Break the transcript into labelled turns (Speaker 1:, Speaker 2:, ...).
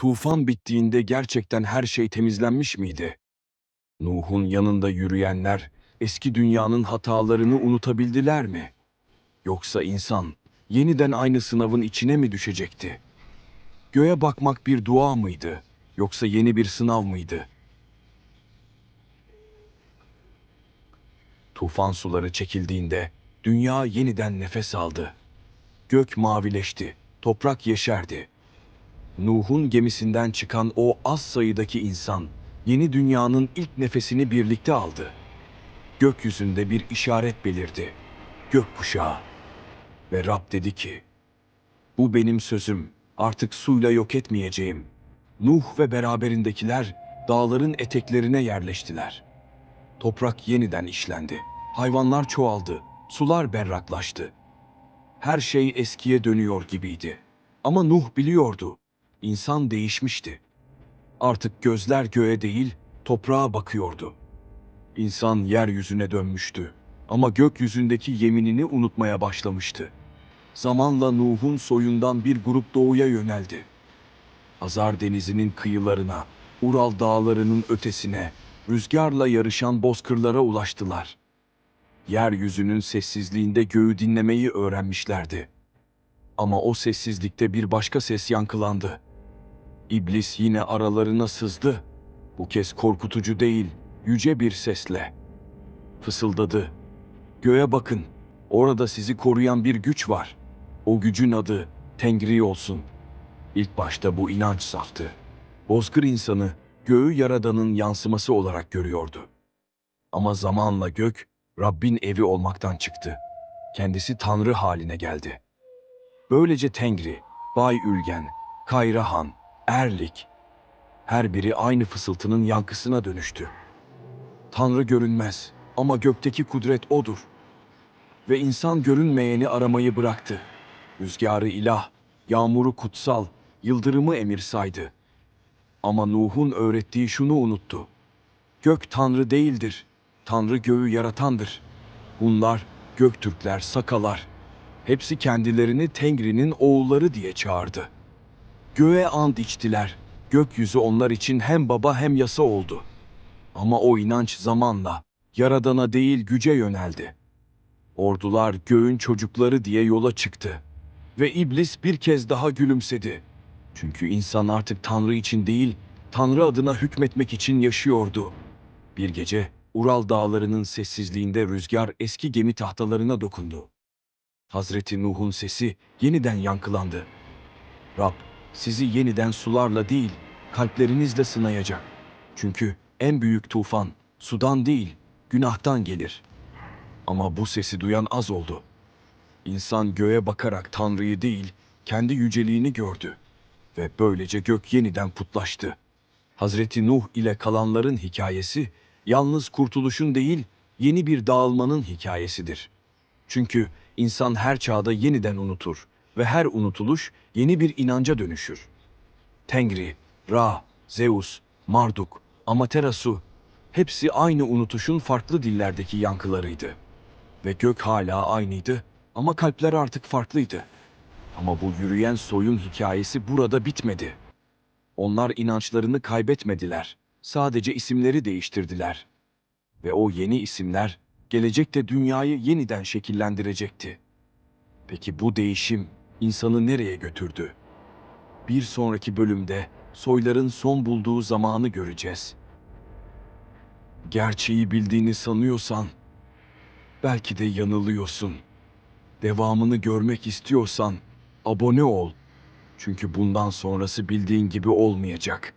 Speaker 1: Tufan bittiğinde gerçekten her şey temizlenmiş miydi? Nuh'un yanında yürüyenler eski dünyanın hatalarını unutabildiler mi? Yoksa insan yeniden aynı sınavın içine mi düşecekti? Göğe bakmak bir dua mıydı? Yoksa yeni bir sınav mıydı? Tufan suları çekildiğinde dünya yeniden nefes aldı. Gök mavileşti, toprak yeşerdi. Nuh'un gemisinden çıkan o az sayıdaki insan yeni dünyanın ilk nefesini birlikte aldı. Gökyüzünde bir işaret belirdi. Gökkuşağı. Ve Rab dedi ki, bu benim sözüm, artık suyla yok etmeyeceğim. Nuh ve beraberindekiler dağların eteklerine yerleştiler. Toprak yeniden işlendi. Hayvanlar çoğaldı, sular berraklaştı. Her şey eskiye dönüyor gibiydi. Ama Nuh biliyordu, insan değişmişti. Artık gözler göğe değil, toprağa bakıyordu. İnsan yeryüzüne dönmüştü ama gökyüzündeki yeminini unutmaya başlamıştı. Zamanla Nuh'un soyundan bir grup doğuya yöneldi. Hazar Denizi'nin kıyılarına, Ural dağlarının ötesine, rüzgarla yarışan bozkırlara ulaştılar. Yeryüzünün sessizliğinde göğü dinlemeyi öğrenmişlerdi. Ama o sessizlikte bir başka ses yankılandı. İblis yine aralarına sızdı. Bu kez korkutucu değil, yüce bir sesle. Fısıldadı. Göğe bakın, orada sizi koruyan bir güç var. O gücün adı Tengri olsun. İlk başta bu inanç saftı. Bozkır insanı göğü yaradanın yansıması olarak görüyordu. Ama zamanla gök Rabbin evi olmaktan çıktı. Kendisi Tanrı haline geldi. Böylece Tengri, Bay Ülgen, Kayrahan, Erlik, her biri aynı fısıltının yankısına dönüştü. Tanrı görünmez ama gökteki kudret odur. Ve insan görünmeyeni aramayı bıraktı. Rüzgarı ilah, yağmuru kutsal, yıldırımı emir saydı. Ama Nuh'un öğrettiği şunu unuttu. Gök Tanrı değildir, Tanrı göğü yaratandır. Bunlar Göktürkler, Sakalar, hepsi kendilerini Tengri'nin oğulları diye çağırdı. Göğe and içtiler. Gökyüzü onlar için hem baba hem yasa oldu. Ama o inanç zamanla yaradana değil güce yöneldi. Ordular göğün çocukları diye yola çıktı. Ve iblis bir kez daha gülümsedi. Çünkü insan artık Tanrı için değil, Tanrı adına hükmetmek için yaşıyordu. Bir gece Ural dağlarının sessizliğinde rüzgar eski gemi tahtalarına dokundu. Hazreti Nuh'un sesi yeniden yankılandı. Rab, sizi yeniden sularla değil, kalplerinizle sınayacak. Çünkü en büyük tufan sudan değil, günahtan gelir. Ama bu sesi duyan az oldu. İnsan göğe bakarak Tanrı'yı değil, kendi yüceliğini gördü. Ve böylece gök yeniden putlaştı. Hazreti Nuh ile kalanların hikayesi, yalnız kurtuluşun değil, yeni bir dağılmanın hikayesidir. Çünkü insan her çağda yeniden unutur ve her unutuluş yeni bir inanca dönüşür. Tengri, Ra, Zeus, Marduk, Amaterasu hepsi aynı unutuşun farklı dillerdeki yankılarıydı. Ve gök hala aynıydı ama kalpler artık farklıydı. Ama bu yürüyen soyun hikayesi burada bitmedi. Onlar inançlarını kaybetmediler. Sadece isimleri değiştirdiler. Ve o yeni isimler gelecekte dünyayı yeniden şekillendirecekti. Peki bu değişim insanı nereye götürdü? Bir sonraki bölümde soyların son bulduğu zamanı göreceğiz. Gerçeği bildiğini sanıyorsan belki de yanılıyorsun. Devamını görmek istiyorsan abone ol. Çünkü bundan sonrası bildiğin gibi olmayacak.